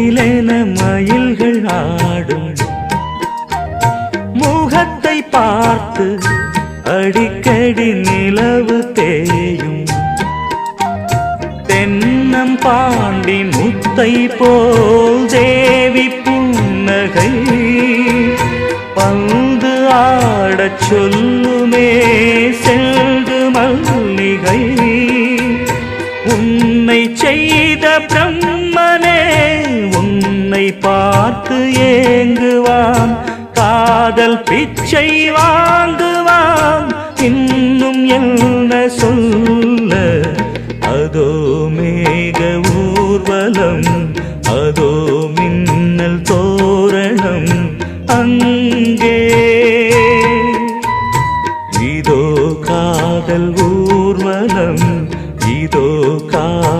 கிலேன மயில்கள் ஆடும். முகத்தை பார்த்து அடிக்கடி நிலவு தேயும். தென்னம் பாண்டி முத்தை போல் தேவி புன்னகை. பந்து ஆடச் சொல்லுமே செல்கு மல்லிகை. உன்னை செய்த பிரம்ம பார்த்து ஏங்குவான். காதல் பிச்சை வாங்குவான். இன்னும் என்ன சொல்ல? அதோ மேக ஊர்வலம் அதோ மின்னல் தோரணம் அங்கே. இதோ காதல் ஊர்வலம் இதோ கா